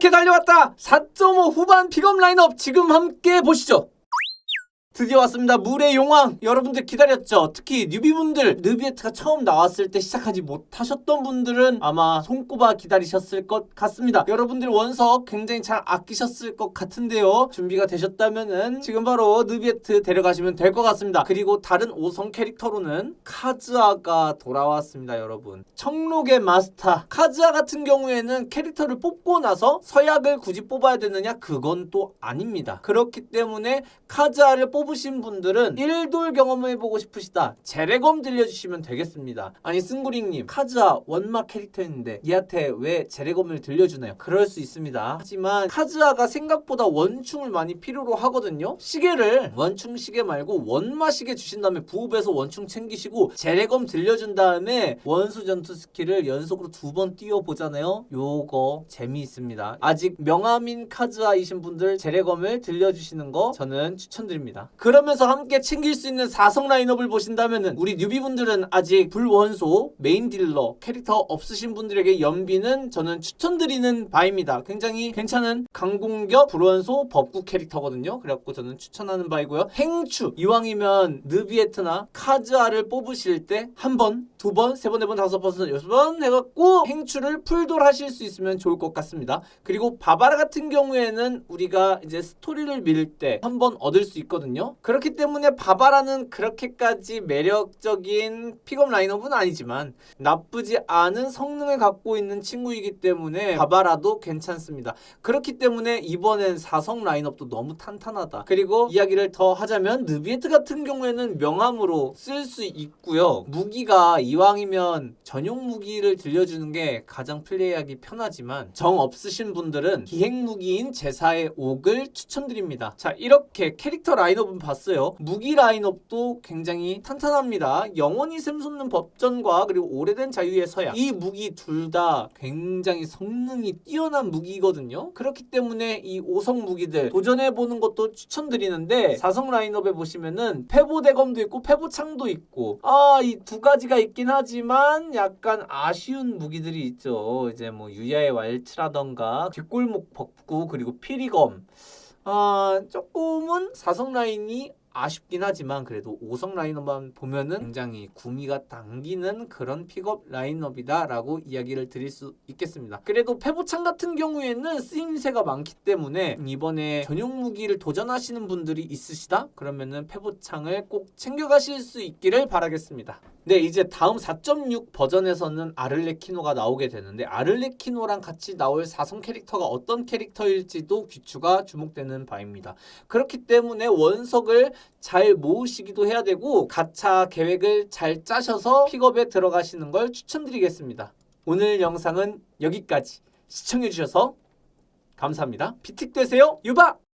이렇게 달려왔다. 4.5 후반 픽업 라인업 지금 함께 보시죠 드디어 왔습니다. 물의 용왕. 여러분들 기다렸죠? 특히 뉴비분들, 느비에트가 처음 나왔을 때 시작하지 못하셨던 분들은 아마 손꼽아 기다리셨을 것 같습니다. 여러분들 원석 굉장히 잘 아끼셨을 것 같은데요. 준비가 되셨다면은 지금 바로 느비에트 데려가시면 될 것 같습니다. 그리고 다른 5성 캐릭터로는 카즈아가 돌아왔습니다, 여러분. 청록의 마스터. 카즈아 같은 경우에는 캐릭터를 뽑고 나서 서약을 굳이 뽑아야 되느냐? 그건 또 아닙니다. 그렇기 때문에 카즈아를 뽑 으신 분들은 1돌 경험을 해보고 싶으시다. 제레검 들려주시면 되겠습니다. 아니 승구링님 카즈아 원마 캐릭터였는데 니한테 왜 제레검을 들려주나요? 그럴 수 있습니다. 하지만 카즈아가 생각보다 원충을 많이 필요로 하거든요. 시계를 원충 시계 말고 원마 시계 주신 다음에 부업에서 원충 챙기시고 제레검 들려준 다음에 원수 전투 스킬을 연속으로 두 번 띄워보잖아요. 요거 재미있습니다. 아직 명함인 카즈아이신 분들 제레검을 들려주시는 거 저는 추천드립니다. 그러면서 함께 챙길 수 있는 4성 라인업을 보신다면은 우리 뉴비분들은 아직 불원소 메인 딜러 캐릭터 없으신 분들에게 연비는 저는 추천드리는 바입니다. 굉장히 괜찮은 강공격 불원소 법구 캐릭터거든요. 그래갖고 저는 추천하는 바이고요. 행추 이왕이면 느비에트나 카즈아를 뽑으실 때 한 번, 두 번, 세 번, 네 번, 다섯 번, 여섯 번 해갖고 행추를 풀돌 하실 수 있으면 좋을 것 같습니다. 그리고 바바라 같은 경우에는 우리가 이제 스토리를 밀 때 한 번 얻을 수 있거든요. 그렇기 때문에 바바라는 그렇게까지 매력적인 픽업 라인업은 아니지만 나쁘지 않은 성능을 갖고 있는 친구이기 때문에 바바라도 괜찮습니다. 그렇기 때문에 이번엔 4성 라인업도 너무 탄탄하다. 그리고 이야기를 더 하자면 느비에트 같은 경우에는 명함으로 쓸 수 있고요. 무기가 이왕이면 전용 무기를 들려주는 게 가장 플레이하기 편하지만 정 없으신 분들은 기행 무기인 제사의 옥을 추천드립니다. 자 이렇게 캐릭터 라인업 은 봤어요. 무기 라인업도 굉장히 탄탄합니다. 영원히 샘솟는 법전과 그리고 오래된 자유의 서약 이 무기 둘 다 굉장히 성능이 뛰어난 무기거든요. 그렇기 때문에 이 5성 무기들 도전해 보는 것도 추천드리는데 4성 라인업에 보시면은 페보 대검도 있고 페보 창도 있고 아 이 두 가지가 있긴 하지만 약간 아쉬운 무기들이 있죠. 이제 뭐 유야의 왈츠라던가 뒷골목 법구 그리고 피리검 아 조금은 4성 라인이 아쉽긴 하지만 그래도 5성 라인업만 보면은 굉장히 구미가 당기는 그런 픽업 라인업이다라고 이야기를 드릴 수 있겠습니다. 그래도 페보창 같은 경우에는 쓰임새가 많기 때문에 이번에 전용 무기를 도전하시는 분들이 있으시다? 그러면은 페보창을 꼭 챙겨가실 수 있기를 바라겠습니다. 네, 이제 다음 4.6 버전에서는 아를레키노가 나오게 되는데 아를레키노랑 같이 나올 4성 캐릭터가 어떤 캐릭터일지도 귀추가 주목되는 바입니다. 그렇기 때문에 원석을 잘 모으시기도 해야 되고 가차 계획을 잘 짜셔서 픽업에 들어가시는 걸 추천드리겠습니다. 오늘 영상은 여기까지 시청해주셔서 감사합니다. 피틱 되세요. 유바!